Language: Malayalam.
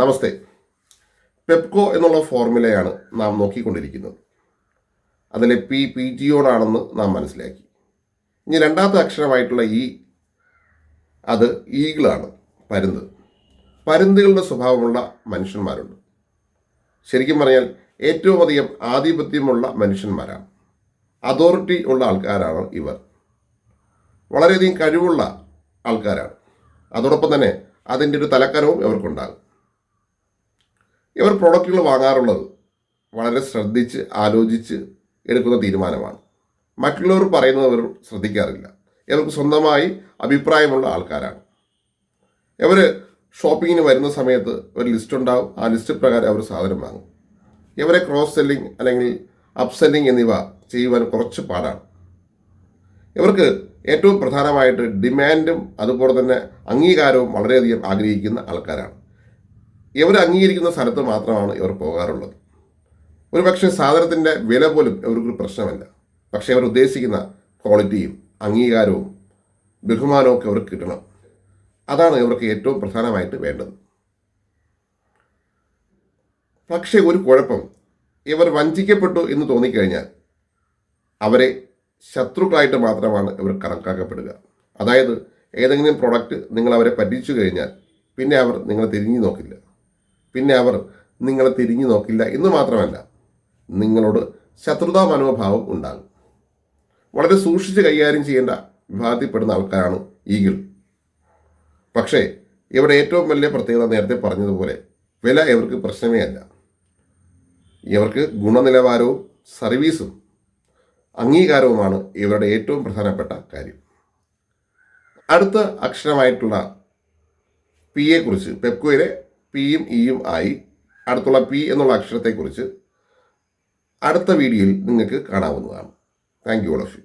നമസ്തേ. പെപ്കോ എന്നുള്ള ഫോർമുലയാണ് നാം നോക്കിക്കൊണ്ടിരിക്കുന്നത്. അതിലെ പി പി ജിയോടാണെന്ന് നാം മനസ്സിലാക്കി. ഇനി രണ്ടാമത്തെ അക്ഷരമായിട്ടുള്ള ഈ അത് ഈഗിളാണ് പരുന്ത്. പരുന്തുകളുടെ സ്വഭാവമുള്ള മനുഷ്യന്മാരുണ്ട്. ശരിക്കും പറഞ്ഞാൽ ഏറ്റവും അധികം ആധിപത്യമുള്ള മനുഷ്യന്മാരാണ്. അതോറിറ്റി ഉള്ള ആൾക്കാരാണ് ഇവർ. വളരെയധികം കഴിവുള്ള ആൾക്കാരാണ്. അതോടൊപ്പം തന്നെ അതിന്റെ ഒരു തലക്കരവും ഇവർക്കുണ്ടാകും. ഇവർ പ്രോഡക്റ്റുകൾ വാങ്ങാറുള്ളത് വളരെ ശ്രദ്ധിച്ച് ആലോചിച്ച് എടുക്കുന്ന തീരുമാനമാണ്. മറ്റുള്ളവർ പറയുന്നത് അവർ ശ്രദ്ധിക്കാറില്ല. ഇവർക്ക് സ്വന്തമായി അഭിപ്രായമുള്ള ആൾക്കാരാണ്. ഇവർ ഷോപ്പിങ്ങിന് വരുന്ന സമയത്ത് ഒരു ലിസ്റ്റ് ഉണ്ടാവും. ആ ലിസ്റ്റ് പ്രകാരം അവർ സാധനം വാങ്ങും. ഇവരെ ക്രോസ് സെല്ലിംഗ് അല്ലെങ്കിൽ അപ് സെല്ലിംഗ് എന്നിവ ചെയ്യുവാൻ കുറച്ച് പാടാണ്. ഇവർക്ക് ഏറ്റവും പ്രധാനമായിട്ട് ഡിമാൻഡും അതുപോലെ തന്നെ അംഗീകാരവും വളരെയധികം ആഗ്രഹിക്കുന്ന ആൾക്കാരാണ്. ഇവർ അംഗീകരിക്കുന്ന സ്ഥലത്ത് മാത്രമാണ് ഇവർ പോകാറുള്ളത്. ഒരു പക്ഷേ സാധനത്തിന്റെ വില പോലും ഇവർക്ക് പ്രശ്നമല്ല. പക്ഷേ അവർ ഉദ്ദേശിക്കുന്ന ക്വാളിറ്റിയും അംഗീകാരവും ബഹുമാനവും ഒക്കെ അവർക്ക് കിട്ടണം. അതാണ് ഇവർക്ക് ഏറ്റവും പ്രധാനമായിട്ട് വേണ്ടത്. പക്ഷേ ഒരു കുഴപ്പം ഇവർ വഞ്ചിക്കപ്പെട്ടു എന്ന് തോന്നിക്കഴിഞ്ഞാൽ അവരെ ശത്രുക്കളായിട്ട് മാത്രമാണ് ഇവർ കണക്കാക്കപ്പെടുക. അതായത് ഏതെങ്കിലും പ്രൊഡക്റ്റ് നിങ്ങൾ അവരെ പറ്റിച്ചു കഴിഞ്ഞാൽ പിന്നെ അവർ നിങ്ങളെ തിരിഞ്ഞു നോക്കില്ല. പിന്നെ അവർ നിങ്ങളെ തിരിഞ്ഞു നോക്കില്ല എന്ന് മാത്രമല്ല നിങ്ങളോട് ശത്രുതാ മനോഭാവം ഉണ്ടാകും. വളരെ സൂക്ഷിച്ച് കൈകാര്യം ചെയ്യേണ്ട വിഭാഗത്തിൽപ്പെടുന്ന ആൾക്കാരാണ് ഈഗിൾ. പക്ഷേ ഇവിടെ ഏറ്റവും വലിയ പ്രത്യേകത നേരത്തെ പറഞ്ഞതുപോലെ വില ഇവർക്ക് പ്രശ്നമേ അല്ല. ഇവർക്ക് ഗുണനിലവാരവും സർവീസും അംഗീകാരവുമാണ് ഇവരുടെ ഏറ്റവും പ്രധാനപ്പെട്ട കാര്യം. അടുത്ത അക്ഷരമായിട്ടുള്ള പി കുറിച്ച് പെപ്കോയിലെ പിയും ഇയും ആയി അടുത്തുള്ള പി എന്നുള്ള അക്ഷരത്തെക്കുറിച്ച് അടുത്ത വീഡിയോയിൽ നിങ്ങൾക്ക് കാണാവുന്നതാണ്. Thank you all of you